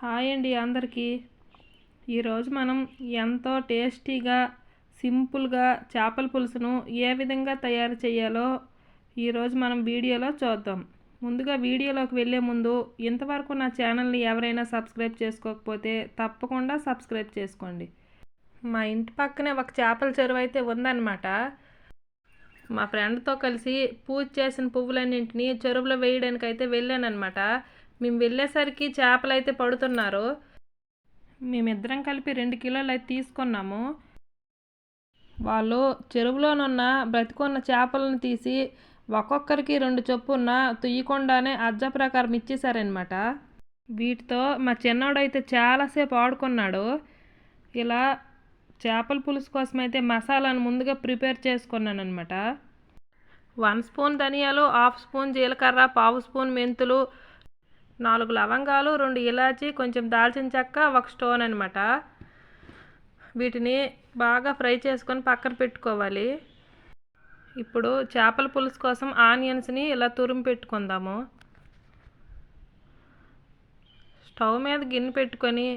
Hi అండి అందరికీ. ఈరోజు మనం ఎంతో టేస్టీగా సింపుల్గా చేపల పులుసును ఏ విధంగా తయారు చేయాలో ఈరోజు మనం వీడియోలో చూద్దాం. ముందుగా వీడియోలోకి వెళ్ళే ముందు ఇంతవరకు నా ఛానల్ని ఎవరైనా సబ్స్క్రైబ్ చేసుకోకపోతే తప్పకుండా సబ్స్క్రైబ్ చేసుకోండి. మా ఇంటి పక్కనే ఒక చేపల చెరువు అయితే ఉందన్నమాట. మా ఫ్రెండ్తో కలిసి పూజ చేసిన పువ్వులన్నింటినీ చెరువులో వేయడానికి అయితే వెళ్ళానమాట మేము వెళ్ళేసరికి చేపలు అయితే పడుతున్నారు. మేమిద్దరం కలిపి రెండు కిలోలు అయితే తీసుకున్నాము. వాళ్ళు చెరువులోనున్న బ్రతికున్న చేపలను తీసి ఒక్కొక్కరికి రెండు చొప్పున తుయ్యకుండానే అజ్జ ప్రకారం ఇచ్చేసారనమాట వీటితో మా చిన్నోడైతే చాలాసేపు ఆడుకున్నాడు. ఇలా చేపల పులుసు కోసం అయితే మసాలాను ముందుగా ప్రిపేర్ చేసుకున్నాను అనమాట వన్ స్పూన్ ధనియాలు హాఫ్ స్పూన్ జీలకర్ర పావు స్పూన్ మెంతులు నాలుగు లవంగాలు రెండు ఇలాచి కొంచెం దాల్చిన చెక్క ఒక స్టోన్ అనమాట వీటిని బాగా ఫ్రై చేసుకొని పక్కన పెట్టుకోవాలి. ఇప్పుడు చేపల పులుసు కోసం ఆనియన్స్ని ఇలా తురిమి పెట్టుకుందాము. స్టవ్ మీద గిన్నె పెట్టుకొని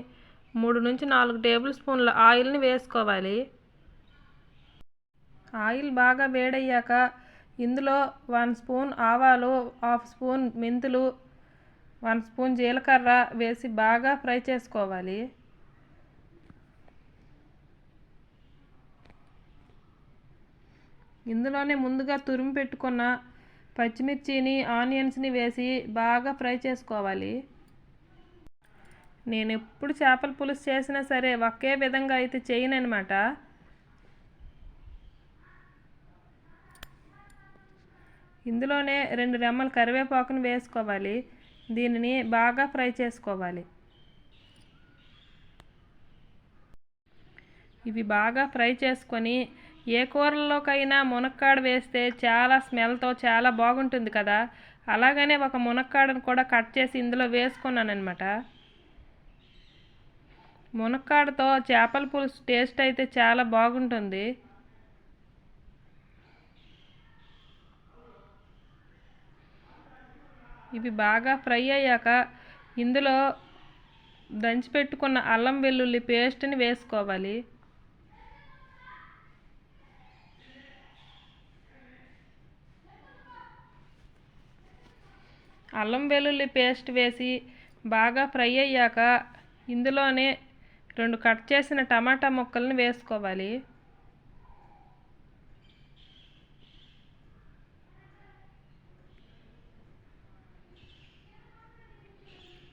మూడు నుంచి నాలుగు టేబుల్ స్పూన్ల ఆయిల్ని వేసుకోవాలి. ఆయిల్ బాగా వేడయ్యాక ఇందులో వన్ స్పూన్ ఆవాలు హాఫ్ స్పూన్ మెంతులు వన్ స్పూన్ జీలకర్ర వేసి బాగా ఫ్రై చేసుకోవాలి. ఇందులోనే ముందుగా తురిమి పెట్టుకున్న పచ్చిమిర్చిని ఆనియన్స్ని వేసి బాగా ఫ్రై చేసుకోవాలి. నేను ఎప్పుడు చేపల పులుసు చేసినా సరే ఒకే విధంగా అయితే చేయను అనమాట ఇందులోనే రెండు రెమ్మల కరివేపాకును వేసుకోవాలి. దీనిని బాగా ఫ్రై చేసుకోవాలి. ఇవి బాగా ఫ్రై చేసుకొని ఏ కూరల్లోకైనా మునక్కాడ వేస్తే చాలా స్మెల్తో చాలా బాగుంటుంది కదా. అలాగనే ఒక మునక్కాడను కూడా కట్ చేసి ఇందులో వేసుకున్నాను అనమాట మునక్కాడతో చేపల పులుసు టేస్ట్ అయితే చాలా బాగుంటుంది. ఇవి బాగా ఫ్రై అయ్యాక ఇందులో దంచిపెట్టుకున్న అల్లం వెల్లుల్లి పేస్ట్ని వేసుకోవాలి. అల్లం వెల్లుల్లి పేస్ట్ వేసి బాగా ఫ్రై అయ్యాక ఇందులోనే రెండు కట్ చేసిన టమాటా ముక్కలను వేసుకోవాలి.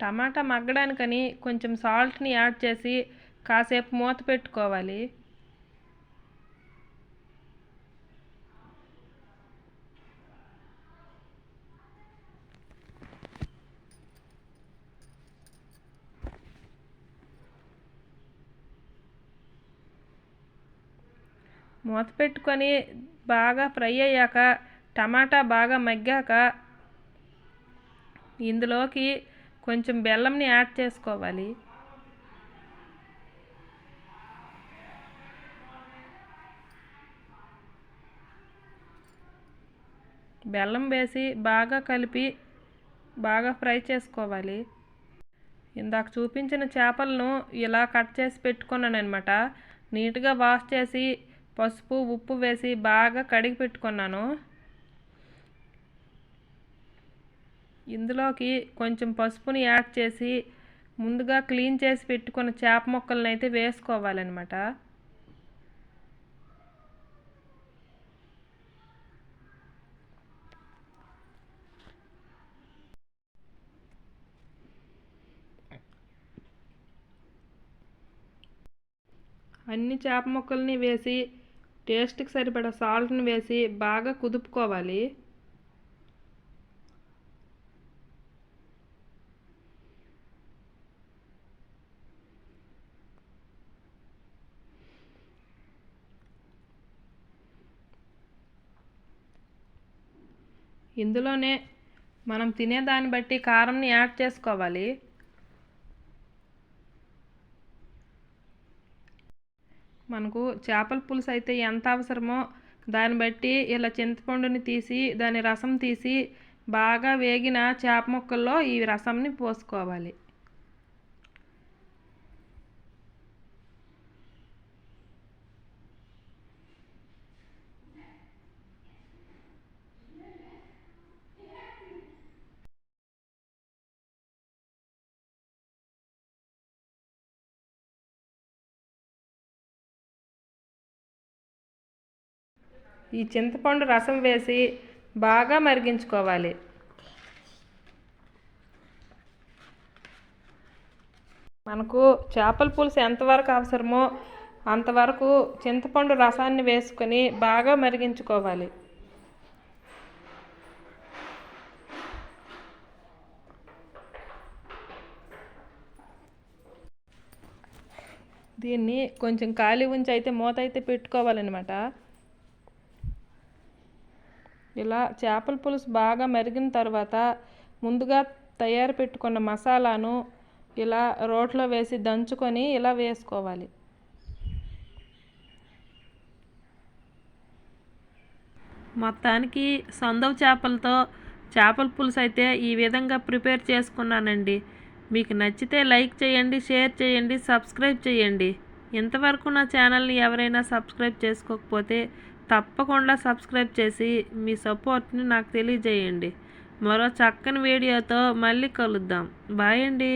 టమాటా మగ్గడానికని కొంచెం సాల్ట్ని యాడ్ చేసి కాసేపు మూత పెట్టుకోవాలి. మూత పెట్టుకొని బాగా ఫ్రై అయ్యాక టమాటా బాగా మగ్గాక ఇందులోకి కొంచెం బెల్లంని యాడ్ చేసుకోవాలి. బెల్లం వేసి బాగా కలిపి బాగా ఫ్రై చేసుకోవాలి. ఇందాక చూపించిన చేపలను ఇలా కట్ చేసి పెట్టుకున్నాను అనమాట నీట్గా వాష్ చేసి పసుపు ఉప్పు వేసి బాగా కడిగి పెట్టుకున్నాను. ఇందులోకి కొంచెం పసుపుని యాడ్ చేసి ముందుగా క్లీన్ చేసి పెట్టుకున్న చేప ముక్కలను అయితే వేసుకోవాలన్నమాట. అన్ని చేప ముక్కల్ని వేసి టేస్ట్కి సరిపడా సాల్ట్ని వేసి బాగా కుదుపుకోవాలి. ఇందులోనే మనం తినేదాన్ని బట్టి కారంని యాడ్ చేసుకోవాలి. మనకు చేపల పులుసు అయితే ఎంత అవసరమో దాన్ని బట్టి ఇలా చింతపండుని తీసి దాని రసం తీసి బాగా వేగిన చేప ముక్కల్లో ఈ రసంని పోసుకోవాలి. ఈ చింతపండు రసం వేసి బాగా మరిగించుకోవాలి. మనకు చేపల పులుసు ఎంతవరకు అవసరమో అంతవరకు చింతపండు రసాన్ని వేసుకొని బాగా మరిగించుకోవాలి. దీన్ని కొంచెం ఖాళీ ఉంచి అయితే మూత అయితే పెట్టుకోవాలన్నమాట. ఇలా చేపల పులుసు బాగా మరిగిన తర్వాత ముందుగా తయారు పెట్టుకున్న మసాలాను ఇలా రోట్లో వేసి దంచుకొని ఇలా వేసుకోవాలి. మొత్తానికి సొందవ చేపలతో చేపల పులుసు అయితే ఈ విధంగా ప్రిపేర్ చేసుకున్నానండి. మీకు నచ్చితే లైక్ చేయండి షేర్ చేయండి సబ్స్క్రైబ్ చేయండి. ఇంతవరకు నా ఛానల్ని ఎవరైనా సబ్స్క్రైబ్ చేసుకోకపోతే తప్పకుండా సబ్స్క్రైబ్ చేసి మీ సపోర్ట్ని నాకు తెలియజేయండి. మరో చక్కని వీడియోతో మళ్ళీ కలుద్దాం. బాయ్ అండి.